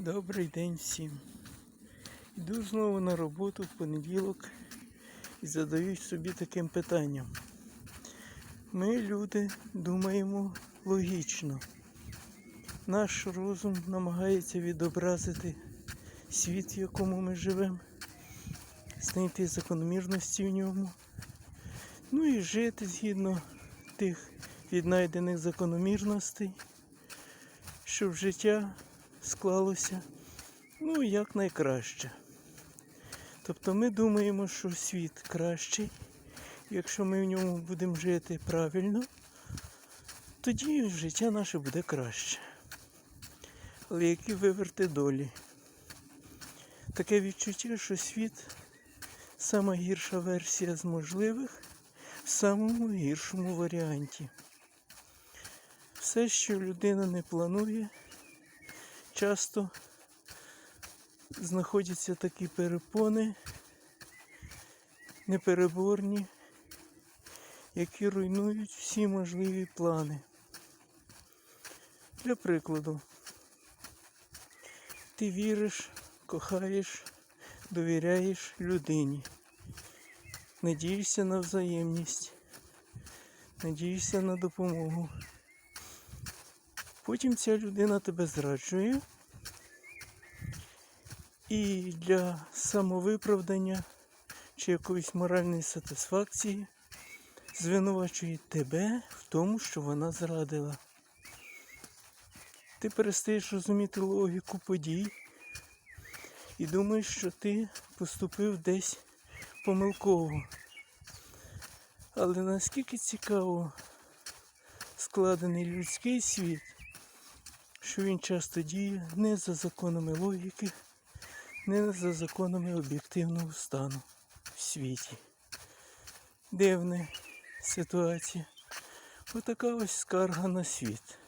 Добрий день всім. Йду знову на роботу в понеділок і задаюсь собі таким питанням. Ми, люди, думаємо логічно. Наш розум намагається відобразити світ, в якому ми живемо, знайти закономірності в ньому, ну і жити згідно тих віднайдених закономірностей, щоб життя склалося ну як найкраще. Тобто ми думаємо, що світ кращий, якщо ми в ньому будемо жити правильно, тоді життя наше буде краще. Але які виверти долі? Таке відчуття, що світ сама гірша версія з можливих в самому гіршому варіанті. Все, що людина не планує, часто знаходяться такі перепони непереборні, які руйнують всі можливі плани. Для прикладу, ти віриш, кохаєш, довіряєш людині, надієшся на взаємність, надієшся на допомогу. Потім ця людина тебе зраджує. І для самовиправдання чи якоїсь моральної сатисфакції звинувачує тебе в тому, що вона зрадила. Ти перестаєш розуміти логіку подій і думаєш, що ти поступив десь помилково. Але наскільки цікаво складений людський світ, що він часто діє не за законами логіки, не за законами об'єктивного стану в світі. Дивна ситуація. Отака ось скарга на світ.